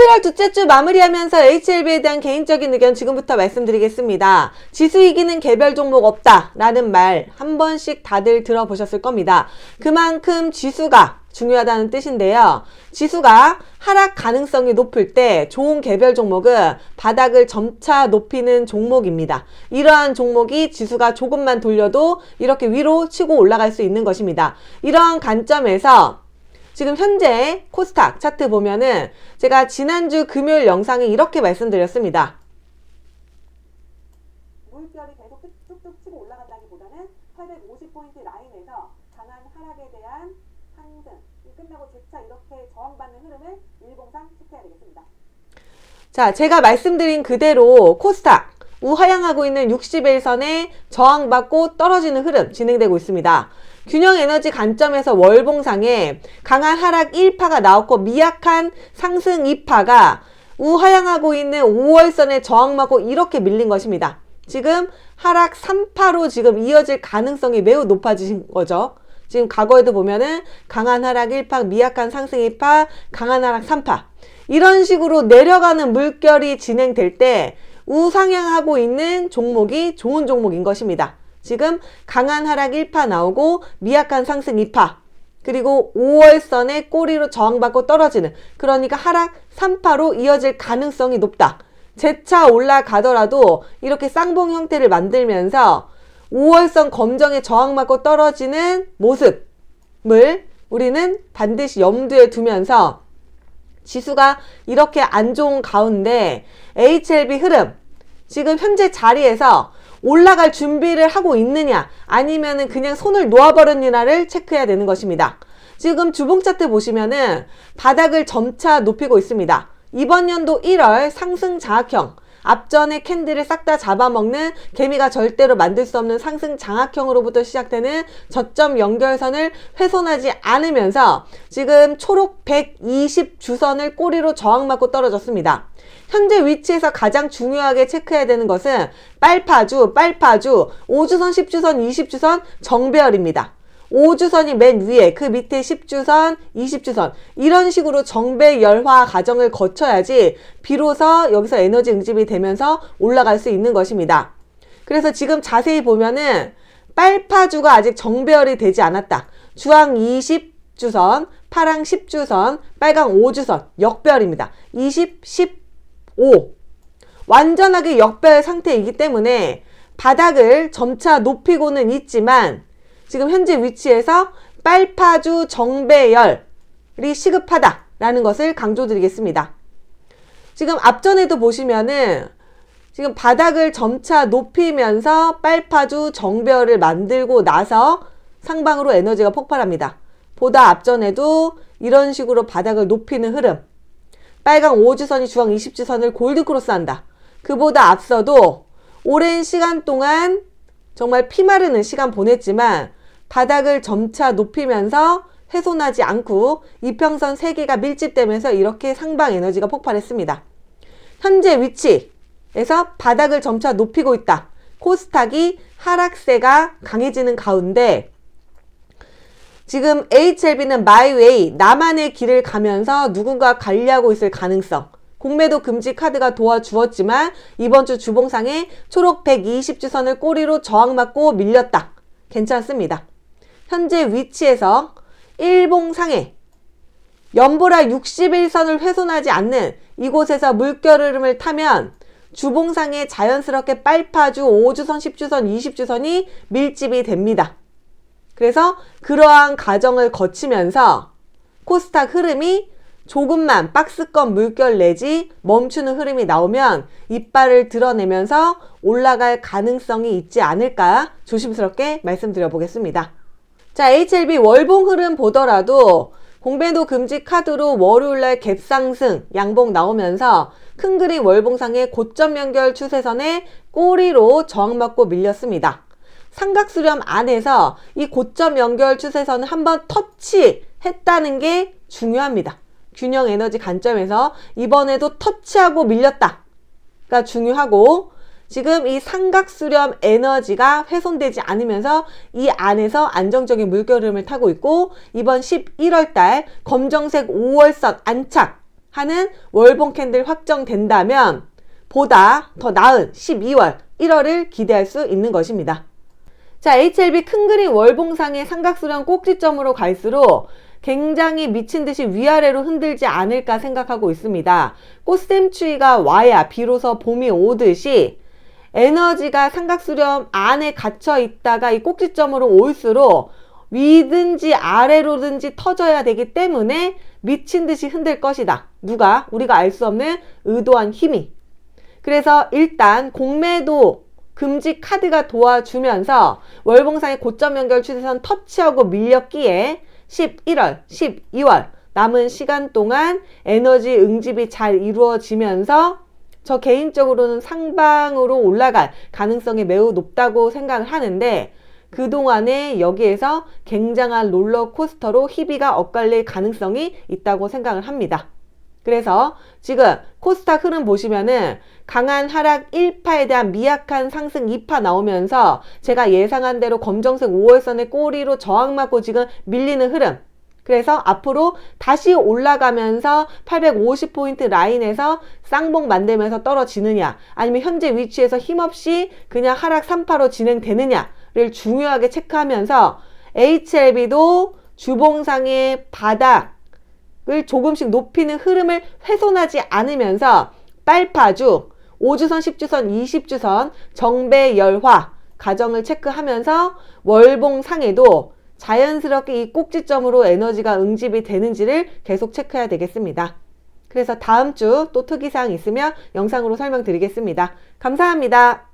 11월 둘째 주 마무리하면서 HLB에 대한 개인적인 의견 지금부터 말씀드리겠습니다. 지수 이기는 개별 종목 없다 라는 말 한 번씩 다들 들어보셨을 겁니다. 그만큼 지수가 중요하다는 뜻인데요. 지수가 하락 가능성이 높을 때 좋은 개별 종목은 바닥을 점차 높이는 종목입니다. 이러한 종목이 지수가 조금만 돌려도 이렇게 위로 치고 올라갈 수 있는 것입니다. 이러한 관점에서 지금 현재 코스닥 차트 보면은 제가 지난주 금요일 영상에 이렇게 말씀드렸습니다. 물결이 계속 뚝뚝 치고 올라간다기보다는 850포인트 라인에서 강한 하락에 대한 상승 끝나고 재차 이렇게 저항받는 흐름을 일봉상 체크해야 되겠습니다. 자, 제가 말씀드린 그대로 코스닥 우하향하고 있는 61선에 저항받고 떨어지는 흐름 진행되고 있습니다. 균형 에너지 관점에서 월봉상에 강한 하락 1파가 나왔고 미약한 상승 2파가 우하향하고 있는 5월선에 저항받고 이렇게 밀린 것입니다. 지금 하락 3파로 지금 이어질 가능성이 매우 높아지신 거죠. 지금 과거에도 보면은 강한 하락 1파, 미약한 상승 2파, 강한 하락 3파. 이런 식으로 내려가는 물결이 진행될 때 우상향하고 있는 종목이 좋은 종목인 것입니다. 지금 강한 하락 1파 나오고 미약한 상승 2파. 그리고 5월선에 꼬리로 저항받고 떨어지는 그러니까 하락 3파로 이어질 가능성이 높다. 재차 올라가더라도 이렇게 쌍봉 형태를 만들면서 5월선 검정에 저항받고 떨어지는 모습을 우리는 반드시 염두에 두면서 지수가 이렇게 안 좋은 가운데 HLB 흐름 지금 현재 자리에서 올라갈 준비를 하고 있느냐 아니면은 그냥 손을 놓아버렸느냐를 체크해야 되는 것입니다. 지금 주봉 차트 보시면은 바닥을 점차 높이고 있습니다. 이번 연도 1월 상승 장악형 앞전에 캔들을 싹 다 잡아먹는 개미가 절대로 만들 수 없는 상승 장악형으로부터 시작되는 저점 연결선을 훼손하지 않으면서 지금 초록 120 주선을 꼬리로 저항맞고 떨어졌습니다. 현재 위치에서 가장 중요하게 체크해야 되는 것은 빨파주, 빨파주, 5주선, 10주선, 20주선 정배열입니다. 5주선이 맨 위에 그 밑에 10주선, 20주선 이런 식으로 정배 열화 과정을 거쳐야지 비로소 여기서 에너지 응집이 되면서 올라갈 수 있는 것입니다. 그래서 지금 자세히 보면은 빨파주가 아직 정배열이 되지 않았다. 주황 20주선, 파랑 10주선, 빨강 5주선 역배열입니다. 20, 15 완전하게 역배열 상태이기 때문에 바닥을 점차 높이고는 있지만 지금 현재 위치에서 빨파주 정배열이 시급하다라는 것을 강조드리겠습니다. 지금 앞전에도 보시면은 지금 바닥을 점차 높이면서 빨파주 정배열을 만들고 나서 상방으로 에너지가 폭발합니다. 보다 앞전에도 이런 식으로 바닥을 높이는 흐름. 빨강 5주선이 주황 20주선을 골드크로스 한다. 그보다 앞서도 오랜 시간 동안 정말 피마르는 시간 보냈지만 바닥을 점차 높이면서 훼손하지 않고 이평선 3개가 밀집되면서 이렇게 상방 에너지가 폭발했습니다. 현재 위치에서 바닥을 점차 높이고 있다. 코스닥이 하락세가 강해지는 가운데 지금 HLB는 마이웨이 나만의 길을 가면서 누군가 관리하고 있을 가능성 공매도 금지 카드가 도와주었지만 이번 주 주봉상에 초록 120주선을 꼬리로 저항맞고 밀렸다. 괜찮습니다. 현재 위치에서 일봉상에 연보라 61선을 훼손하지 않는 이곳에서 물결 흐름을 타면 주봉상에 자연스럽게 빨파주 5주선, 10주선, 20주선이 밀집이 됩니다. 그래서 그러한 과정을 거치면서 코스닥 흐름이 조금만 박스권 물결 내지 멈추는 흐름이 나오면 이빨을 드러내면서 올라갈 가능성이 있지 않을까 조심스럽게 말씀드려 보겠습니다. 자, HLB 월봉 흐름 보더라도 공매도 금지 카드로 월요일날 갭상승 양봉 나오면서 큰 그림 월봉상의 고점 연결 추세선에 꼬리로 저항받고 밀렸습니다. 삼각수렴 안에서 이 고점 연결 추세선을 한번 터치했다는 게 중요합니다. 균형 에너지 관점에서 이번에도 터치하고 밀렸다가 중요하고 지금 이 삼각수렴 에너지가 훼손되지 않으면서 이 안에서 안정적인 물결 흐름을 타고 있고 이번 11월 달 검정색 5월선 안착 하는 월봉 캔들 확정된다면 보다 더 나은 12월 1월을 기대할 수 있는 것입니다. 자, HLB 큰 그림 월봉상의 삼각수렴 꼭지점으로 갈수록 굉장히 미친 듯이 위아래로 흔들지 않을까 생각하고 있습니다. 꽃샘 추위가 와야 비로소 봄이 오듯이 에너지가 삼각수렴 안에 갇혀 있다가 이 꼭지점으로 올수록 위든지 아래로든지 터져야 되기 때문에 미친 듯이 흔들 것이다. 누가? 우리가 알 수 없는 의도한 힘이. 그래서 일단 공매도 금지 카드가 도와주면서 월봉상의 고점 연결 추세선 터치하고 밀렸기에 11월, 12월 남은 시간 동안 에너지 응집이 잘 이루어지면서 저 개인적으로는 상방으로 올라갈 가능성이 매우 높다고 생각을 하는데 그동안에 여기에서 굉장한 롤러코스터로 희비가 엇갈릴 가능성이 있다고 생각을 합니다. 그래서 지금 코스닥 흐름 보시면은 강한 하락 1파에 대한 미약한 상승 2파 나오면서 제가 예상한 대로 검정색 5월선의 꼬리로 저항 맞고 지금 밀리는 흐름. 그래서 앞으로 다시 올라가면서 850포인트 라인에서 쌍봉 만들면서 떨어지느냐 아니면 현재 위치에서 힘없이 그냥 하락 3파로 진행되느냐를 중요하게 체크하면서 HLB도 주봉상의 바닥 을 조금씩 높이는 흐름을 훼손하지 않으면서 빨파주, 5주선, 10주선, 20주선 정배 열화 가정을 체크하면서 월봉 상에도 자연스럽게 이 꼭지점으로 에너지가 응집이 되는지를 계속 체크해야 되겠습니다. 그래서 다음 주 또 특이사항 있으면 영상으로 설명드리겠습니다. 감사합니다.